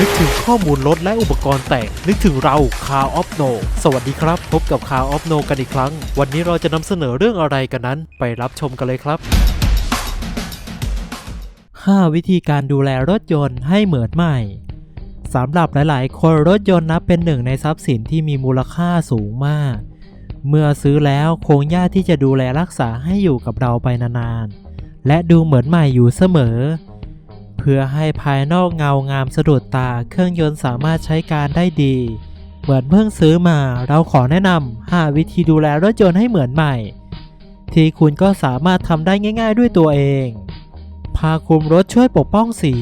นึกถึงข้อมูลรถและอุปกรณ์แต่ง นึกถึงเราคาออฟโนสวัสดีครับ พบกับคาออฟโนกันอีกครั้ง วันนี้เราจะนำเสนอเรื่องอะไรกันนั้น ไปรับชมกันเลยครับ5วิธีการดูแลรถยนต์ให้เหมือนใหม่สำหรับหลาย ๆ คนรถยนต์นับเป็นหนึ่งในทรัพย์สินที่มีมูลค่าสูงมาก เมื่อซื้อแล้วคงยากที่จะดูแลรักษาให้อยู่กับเราไปนานๆและดูเหมือนใหม่อยู่เสมอ เพื่อให้ภายนอกเงางามสะดุดตาเครื่องยนต์สามารถใช้การได้ดี เหมือนเพิ่งซื้อมาเราขอแนะนำ5วิธีดูแลรถยนต์ให้เหมือนใหม่ ที่คุณก็สามารถทำได้ง่าย ๆ ด้วยตัวเองผ้าคลุมรถช่วยปกป้องสี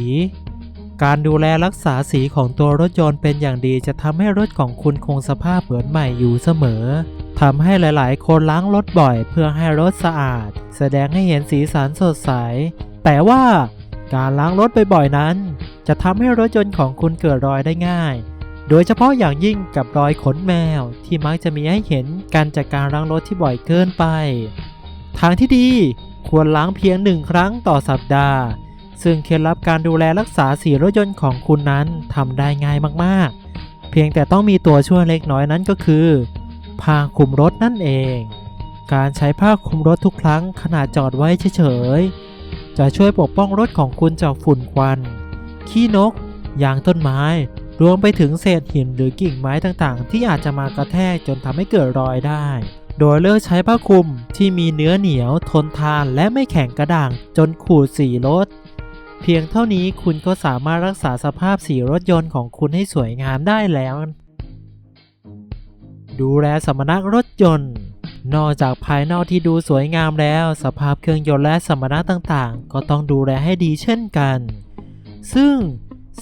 การดูแลรักษาสีของตัวรถยนต์เป็นอย่างดีจะทำให้รถของคุณคงสภาพเหมือนใหม่อยู่เสมอทำให้หลายๆ คนล้างรถบ่อยเพื่อให้รถสะอาด แสดงให้เห็นสีสันสดใส แต่ว่า การล้างรถบ่อยๆนั้น จะทำให้รถยนต์ของคุณเกิดรอยได้ง่าย โดยเฉพาะอย่างยิ่งกับรอยขนแมวที่มักจะมีให้เห็นการจากการล้างรถที่บ่อยเกินไป ทางที่ดีควรล้างเพียงหนึ่งครั้งต่อสัปดาห์ ซึ่งเคล็ดลับการดูแลรักษาสีรถยนต์ของคุณนั้นทำได้ง่ายมากๆ เพียงแต่ต้องมีตัวช่วยเล็กน้อยนั้นก็คือผ้าคลุมรถนั่นเอง การใช้ผ้าคลุมรถทุกครั้งขณะจอดไว้เฉยๆ จะช่วยปกป้องรถของคุณจากฝุ่นควัน ขี้นก ยางต้นไม้ รวมไปถึงเศษหินหรือกิ่งไม้ต่างๆ ที่อาจจะมากระแทกจนทำให้เกิดรอยได้ โดยเลือกใช้ผ้าคลุมที่มีเนื้อเหนียว ทนทานและไม่แข็งกระด่างจนขูดสีรถ เพียงเท่านี้คุณก็สามารถรักษาสภาพสีรถยนต์ของคุณให้สวยงามได้แล้ว ดูแลสมรรถรถยนต์ นอกจากภายนอกที่ดูสวยงามแล้ว สภาพเครื่องยนต์และสมรรถะต่างๆ ก็ต้องดูแลให้ดีเช่นกัน ซึ่ง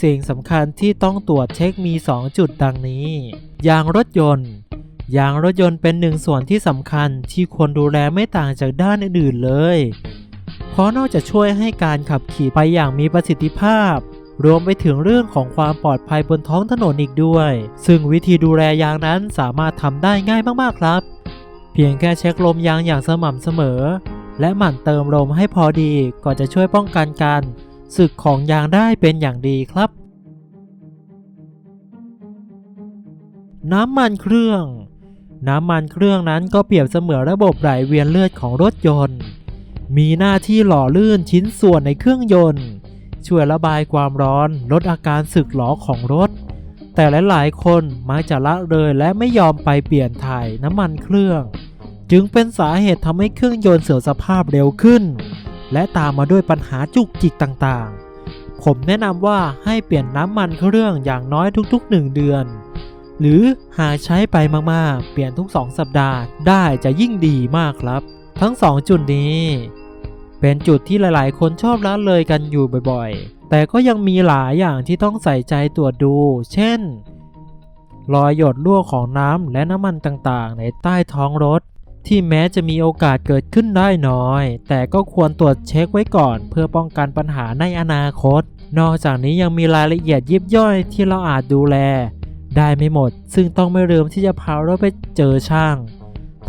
สิ่งสำคัญที่ต้องตรวจเช็คมี 2 จุดดังนี้ ยางรถยนต์ ยางรถยนต์เป็นหนึ่งส่วนที่สำคัญที่ควรดูแลไม่ต่างจากด้านอื่นๆเลย เพราะนอกจากช่วยให้การขับขี่ไปอย่างมีประสิทธิภาพ รวมไปถึงเรื่องของความปลอดภัยบนท้องถนนอีกด้วย ซึ่งวิธีดูแลยางนั้นสามารถทำได้ง่ายมากๆครับ เพียงแค่เช็คลมยางอย่างสม่ำเสมอ และหมั่นเติมลมให้พอดีก็จะช่วยป้องกันการสึกของยางได้เป็นอย่างดีครับ น้ำมันเครื่อง น้ำมันเครื่องนั้นก็เปรียบเสมือนระบบไหลเวียนเลือดของรถยนต์ มีหน้าที่หล่อลื่นชิ้นส่วนในเครื่องยนต์ ช่วยระบายความร้อนลดอาการสึกหรอของรถ แต่หลายๆ คนมักจะละเลยและไม่ยอมไปเปลี่ยนถ่ายน้ำมันเครื่อง จึงเป็นสาเหตุทำให้เครื่องยนต์เสื่อมสภาพเร็วขึ้น และตามมาด้วยปัญหาจุกจิกต่างๆ ผมแนะนำว่าให้เปลี่ยนน้ำมันเครื่องอย่างน้อยทุกๆ 1 เดือน หรือหากใช้ไปมากๆ เปลี่ยนทุก 2 สัปดาห์ได้จะยิ่งดีมากครับ ทั้ง 2 จุดนี้ เป็นจุดที่หลายๆ คนชอบละเลยกันอยู่บ่อยๆ แต่ก็ยังมีหลายอย่างที่ต้องใส่ใจตรวจดู เช่น รอยหยดรั่วของน้ำและน้ำมันต่างๆ ในใต้ท้องรถ ที่แม้จะมีโอกาสเกิดขึ้นได้น้อย แต่ก็ควรตรวจเช็คไว้ก่อน เพื่อป้องกันปัญหาในอนาคต นอกจากนี้ยังมีรายละเอียดยิบย่อยที่เราอาจดูแล ได้ไม่หมด ซึ่งต้องไม่ลืมที่จะพารถไปเจอช่าง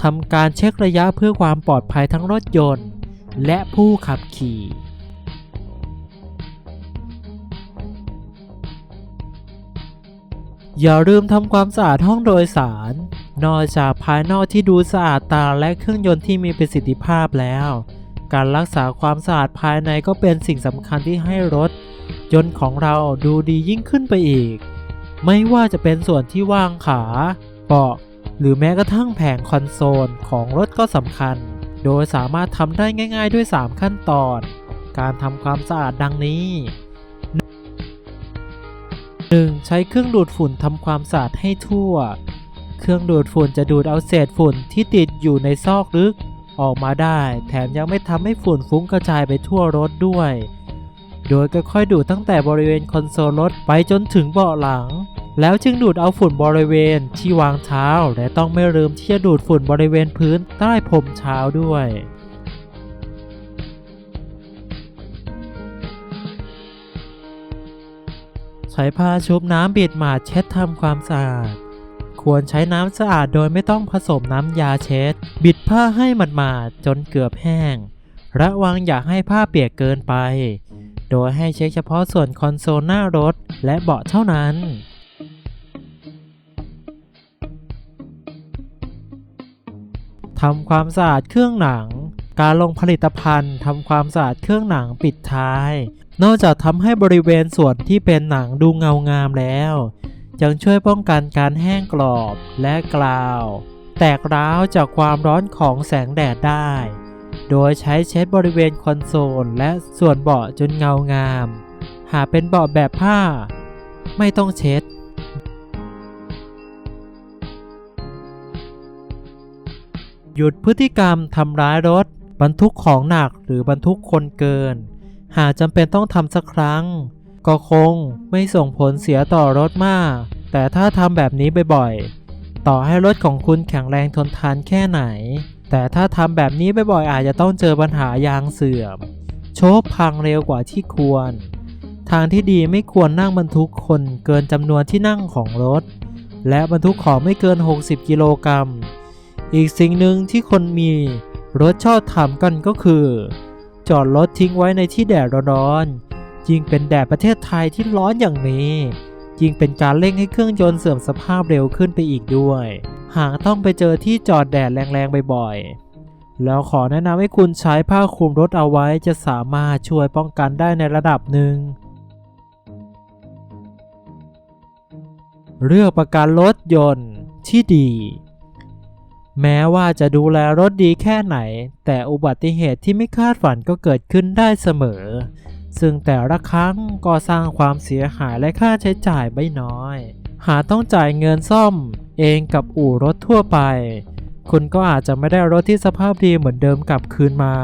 ทำการเช็คระยะเพื่อความปลอดภัยทั้งรถยนต์ และผู้ขับขี่ อย่าลืมทำความสะอาดห้องโดยสาร นอกจากภายนอกที่ดูสะอาดตาและเครื่องยนต์ที่มีประสิทธิภาพแล้ว การรักษาความสะอาดภายในก็เป็นสิ่งสำคัญที่ให้รถยนต์ของเราดูดียิ่งขึ้นไปอีก ไม่ว่าจะเป็นส่วนที่วางขา เบาะ หรือแม้กระทั่งแผงคอนโซลของรถก็สำคัญ โดยสามารถทำได้ง่าย ๆ ด้วย 3 ขั้นตอน การทำความสะอาดดังนี้ 1. ใช้เครื่องดูดฝุ่นทำความสะอาดให้ทั่ว เครื่องดูดฝุ่นจะดูดเอาเศษฝุ่นที่ติดอยู่ในซอกลึกออกมาได้ แถมยังไม่ทำให้ฝุ่นฟุ้งกระจายไปทั่วรถด้วย โดยก็ค่อยดูดตั้งแต่บริเวณคอนโซลรถไปจนถึงเบาะหลัง แล้วจึงดูดเอาฝุ่นบริเวณที่วางเท้า และต้องไม่ลืมที่จะดูดฝุ่นบริเวณพื้นใต้พรมเท้าด้วย ใช้ผ้าชุบน้ำบิดหมาดเช็ดทำความสะอาด ควรใช้น้ำสะอาดโดยไม่ต้องผสมน้ำยาเช็ด บิดผ้าให้หมาดๆจนเกือบแห้ง ระวังอย่าให้ผ้าเปียกเกินไป โดยให้เช็คเฉพาะส่วนคอนโซลหน้ารถและเบาะเท่านั้นทำความสะอาดเครื่องหนัง การลงผลิตภัณฑ์ทำความสะอาดเครื่องหนังปิดท้าย นอกจากทำให้บริเวณส่วนที่เป็นหนังดูเงางามแล้ว ยังช่วยป้องกันการแห้งกรอบและกราว แตกร้าวจากความร้อนของแสงแดดได้ โดยใช้เช็ดบริเวณคอนโซลและส่วนเบาะจนเงางาม หากเป็นเบาะแบบผ้า ไม่ต้องเช็ดหยุดพฤติกรรมทำร้ายรถ บรรทุกของหนักหรือบรรทุกคนเกิน หากจำเป็นต้องทำสักครั้ง ก็คงไม่ส่งผลเสียต่อรถมาก แต่ถ้าทำแบบนี้บ่อยๆ ต่อให้รถของคุณแข็งแรงทนทานแค่ไหน แต่ถ้าทำแบบนี้บ่อยๆ อาจจะต้องเจอปัญหายางเสื่อม โชคพังเร็วกว่าที่ควร ทางที่ดีไม่ควรนั่งบรรทุกคนเกินจำนวนที่นั่งของรถ และบรรทุกของไม่เกิน 60 กิโลกรัม อีกสิ่งหนึ่งที่คนมีรถชอบทำกันก็คือ จอดรถทิ้งไว้ในที่แดดร้อนๆยิ่งเป็นแดดประเทศไทยที่ร้อนอย่างนี้ยิ่งเป็นการเร่งให้เครื่องยนต์เสื่อมสภาพเร็วขึ้นไปอีกด้วย หากต้องไปเจอที่จอดแดดแรงๆบ่อยๆ แล้วขอแนะนำให้คุณใช้ผ้าคลุมรถเอาไว้จะสามารถช่วยป้องกันได้ในระดับหนึ่ง เลือกประกันรถยนต์ที่ดี แม้ว่าจะดูแลรถดีแค่ไหน แต่อุบัติเหตุที่ไม่คาดฝันก็เกิดขึ้นได้เสมอ ซึ่งแต่ละครั้งก็สร้างความเสียหายและค่าใช้จ่ายไม่น้อย หากต้องจ่ายเงินซ่อม เองกับอู่รถทั่วไป คุณก็อาจจะไม่ได้รถที่สภาพดีเหมือนเดิมกลับคืนมา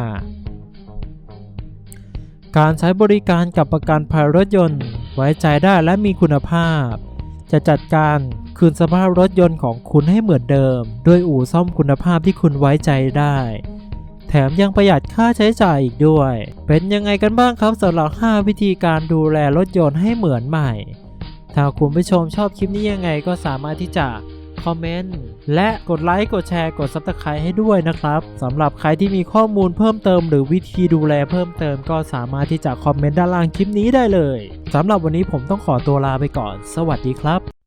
การใช้บริการกับประกันภัยรถยนต์ ไว้ใจได้และมีคุณภาพ จะจัดการ คืนสภาพรถยนต์ของคุณให้เหมือนเดิม ด้วยอู่ซ่อมคุณภาพที่คุณไว้ใจได้ แถมยังประหยัดค่าใช้จ่ายอีกด้วย เป็นยังไงกันบ้างครับสำหรับ 5 วิธีการดูแลรถยนต์ให้เหมือนใหม่ ถ้าคุณผู้ชมชอบคลิปนี้ยังไงก็สามารถที่จะคอมเมนต์และกดไลค์กดแชร์กด Subscribe ให้ด้วยนะครับสำหรับใครที่มีข้อมูลเพิ่มเติม หรือวิธีดูแลเพิ่มเติมก็สามารถที่จะคอมเมนต์ด้านล่างคลิปนี้ได้เลยสำหรับวันนี้ผมต้องขอตัวลาไปก่อน สวัสดีครับ